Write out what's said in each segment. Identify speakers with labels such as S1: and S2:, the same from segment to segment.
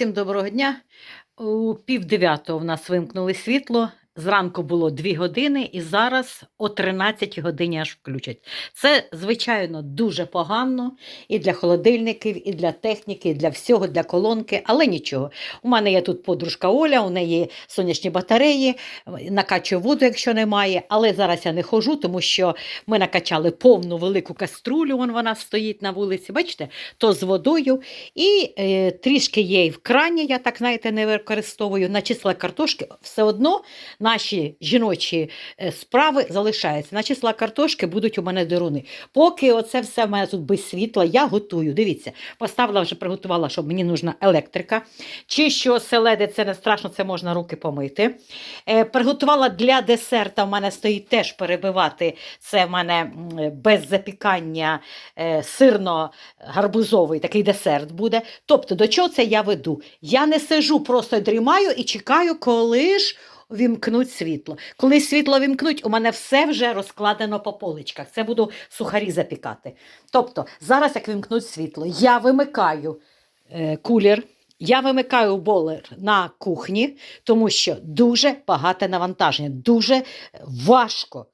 S1: Всім доброго дня. У пів дев'ятого в нас вимкнули світло. Зранку було 2 години, і зараз о 13 годині аж включать. Це, звичайно, дуже погано і для холодильників, і для техніки, і для всього, для колонки, але нічого. У мене є тут подружка Оля, у неї сонячні батареї, накачую воду, якщо немає. Але зараз я не хожу, тому що ми накачали повну велику каструлю, вон вона стоїть на вулиці, бачите, то з водою. І е, трішки є і в крані, я так знаєте, не використовую. Начисла картошки, все одно наші жіночі е, справи залишаються. Начисла картошки будуть у мене деруни. Поки оце все в мене тут без світла, я готую. Дивіться, поставила вже приготувала, щоб мені нужна електрика. Чи що селеди, це не страшно, це можна руки помити. Е, приготувала для десерта, в мене стоїть теж перебивати. Це в мене без запікання е, сирно-гарбузовий такий десерт буде. Тобто, до чого це я веду? Я не сижу, просто дрімаю і чекаю, коли ж вімкнуть світло. Коли світло вімкнуть, у мене все вже розкладено по поличках. Це буду сухарі запікати. Тобто, зараз, як вімкнуть світло, я вимикаю е, кулер. Я вимикаю болер на кухні, тому що дуже багате навантаження, дуже важко.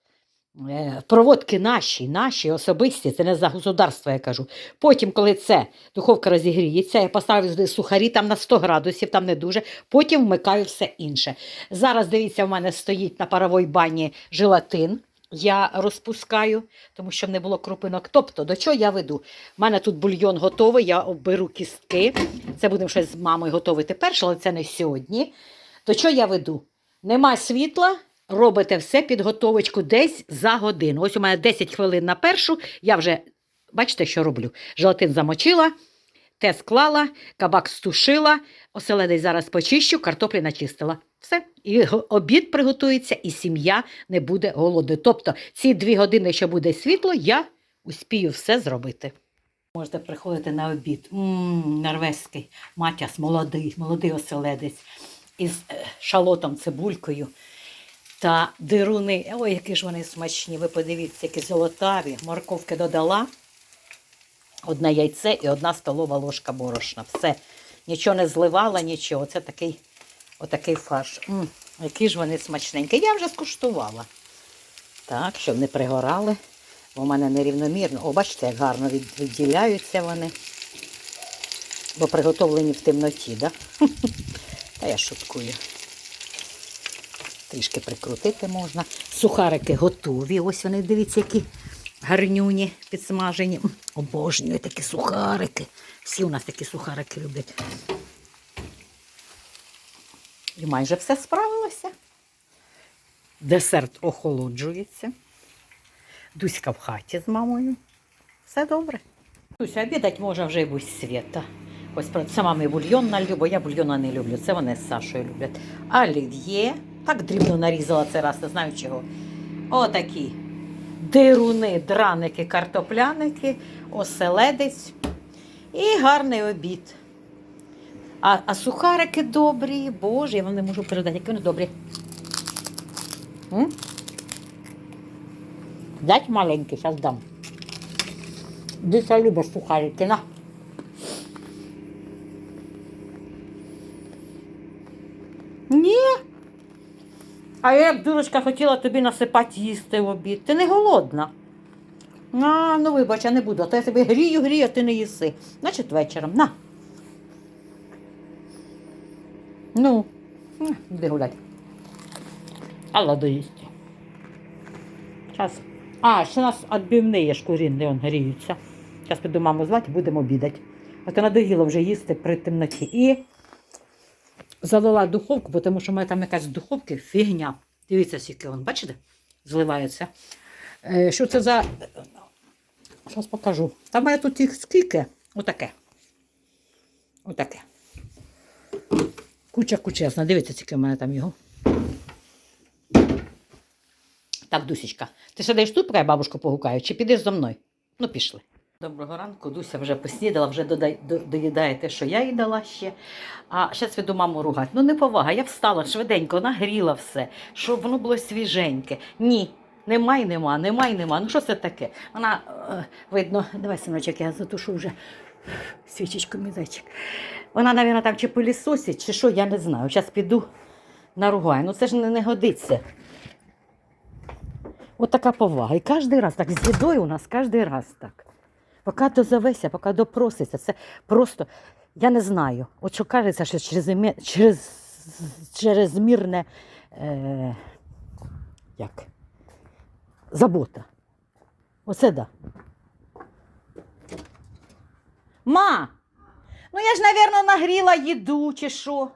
S1: Е, Проводки наші, наші особисті, це не за государство, я кажу. Потім, коли це духовка розігріється, я поставлю сухарі там на 100 градусів, там не дуже. Потім вмикаю все інше. Зараз, дивіться, в мене стоїть на паровій бані желатин. Я розпускаю, тому що не було крупинок. Тобто, до чого я веду? У мене тут бульйон готовий, я оберу кістки. Це будемо щось з мамою готувати перше, але це не сьогодні. До чого я веду? Нема світла, робите все підготовочку десь за годину. Ось у мене 10 хвилин на першу. Я вже, бачите, що роблю? Желатин замочила, те склала, кабак стушила, оселедець зараз почищу, картоплі начистила. Все. І обід приготується, і сім'я не буде голодною. Тобто ці дві години, що буде світло, я успію все зробити. Можете приходити на обід. М, норвезький матяс, молодий, молодий оселедець із е, шалотом, цибулькою та дируни. Ой, які ж вони смачні. Ви подивіться, які золотаві. Морковки додала. Одне яйце і одна столова ложка борошна. Все. Нічого не зливала, нічого. Це такий, отакий фарш. М, які ж вони смачненькі. Я вже скуштувала. Так, щоб не пригорали. Бо в мене нерівномірно. О, бачите, як гарно відділяються вони. Бо приготовлені в темноті, так? Та я шуткую. Трішки прикрутити можна. Сухарики готові. Ось вони, дивіться, які гарнюні підсмажені. Обожнюю такі сухарики. Всі у нас такі сухарики люблять. І майже все справилося. Десерт охолоджується. Дуська в хаті з мамою. Все добре. Дуся, обідать може вже й будь свята. Ось це мамі бульйон налью, бо я бульйона не люблю. Це вони з Сашою люблять. Олів'є. Так дрібно нарізала це раз, не знаю чого. Отакі дируни, драники, картопляники, оселедець і гарний обід. А, а сухарики добрі, боже, я вам не можу передати, які вони добрі. М? Дать маленький, зараз дам. Дитя любить сухарики, на. Ні. А я як дурочка хотіла тобі насипати їсти в обід. Ти не голодна. А, ну вибач, я не буду. А то я тебе грію, грію, а ти не їси. Значить, вечором. На. Ну, іди гулять. А ладно їсти. Зараз. А, ще у нас відбивні є шкурінні, он гріються. Зараз піду маму звати, будемо обідати. А то надоїло вже їсти при темноті. І залила духовку, тому що в мене там якась з духовки фігня. Дивіться, скільки вон, бачите? Зливається. Е, що це за. Зараз покажу. Там мене тут їх скільки? Отаке. Отаке. Куча кучезна. Дивіться, скільки в мене там його. Так, Дусічка, ти сидиш тут, поки я бабушку погукаю, чи підеш зо мною? Ну, пішли. Доброго ранку, Дуся вже поснідала, вже доїдає те, що я їй дала ще. А зараз веду маму ругати. Ну, не повага, я встала швиденько, нагріла все, щоб воно було свіженьке. Ні, нема й нема, нема й нема. Ну що це таке? Вона, е, видно, давай, синочок, я затушу вже Свічечку мізечок. Вона, мабуть, там чи пилісосить, чи що, я не знаю. Зараз піду наругаю. Ну це ж не, не годиться. От така повага. І кожен раз так з їдою у нас кожен раз так. Поки дозовеся, поки допроситься, це просто, я не знаю. От що кажеться, що через, через, чрезмірне е, як? забота. Оце да. Ма! Ну я ж, мабуть, нагріла їду чи що.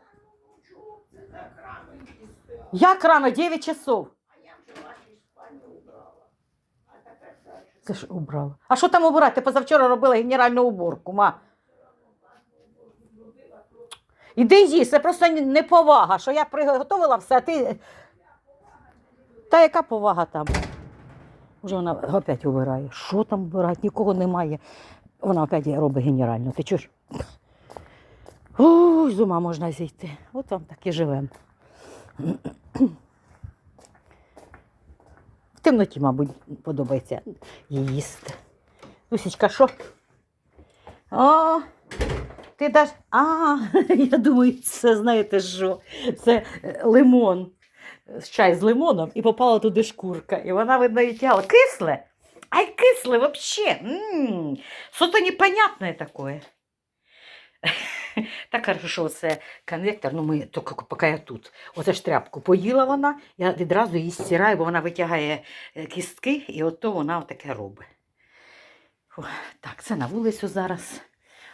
S1: Як рано? 9 часов. Це ж убрала. А що там убирати? Ти позавчора робила генеральну уборку, ма. Іди їсть, це просто неповага, що я приготувала все, а ти. Та яка повага там? Уже вона опять убирає. Що там убирати? Нікого немає. Вона опять робить генерально. Ти чуєш? Ой, з ума можна зійти. От вам так і живемо. Темноті, мабуть, подобається їсти. Лусічка, що? О, ти даш. А, я думаю, це знаєте що? Це е, лимон. Чай з лимоном і попала туди шкурка. І вона, видно, і тягла. Кисле? Ай, кисле вообще. М-м, Что-то непонятное такое. Так хорошо, це конвектор, ну ми тільки поки я тут. Оце ж тряпку поїла вона, я відразу її стираю, бо вона витягає е, кістки, і ото вона таке робить. Фу, Так, це на вулицю зараз.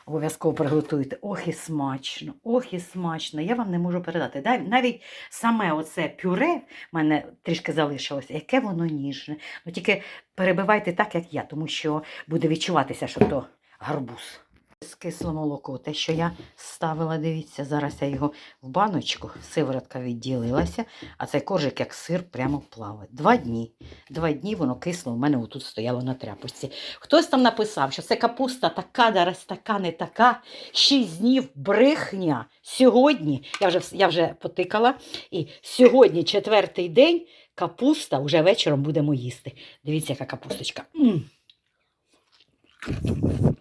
S1: Обов'язково приготуйте. Ох і смачно, ох і смачно. Я вам не можу передати. Навіть саме оце пюре в мене трішки залишилось, яке воно ніжне. Ну тільки перебивайте так, як я, тому що буде відчуватися, що то гарбуз. Скисло молоко, те, що я ставила, дивіться, зараз я його в баночку, сиворотка відділилася, а цей коржик як сир прямо плаває. Два дні. Два дні воно кисло, у мене отут стояло на тряпочці. Хтось там написав, що це капуста така, зараз така, не така. Шість днів брехня. Сьогодні, я вже, я вже потикала, і сьогодні, четвертий день, капуста вже вечором будемо їсти. Дивіться, яка капусточка.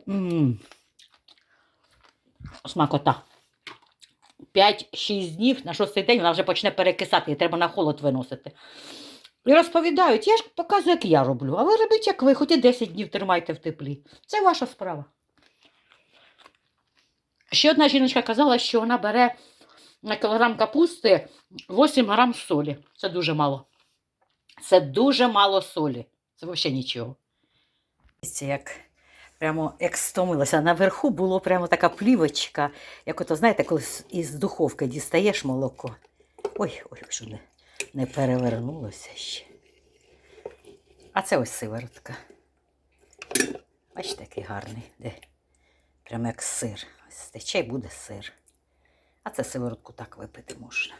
S1: М. Смакота. 5-6 днів на шостий день вона вже почне перекисати, і треба на холод виносити. І розповідають, я ж показую, як я роблю, а ви робіть, як ви, хоч і 10 днів тримайте в теплі. Це ваша справа. Ще одна жіночка казала, що вона бере на кілограм капусти 8 грам солі. Це дуже мало. Це дуже мало солі. Це взагалі нічого. Як прямо як стомилася. Наверху було прямо така плівочка, як ото, знаєте, коли із духовки дістаєш молоко. Ой, ой, що не, не перевернулося ще. А це ось сиворотка. Бачите, який гарний, де прямо як сир. Ось тече буде сир. А це сиворотку так випити можна.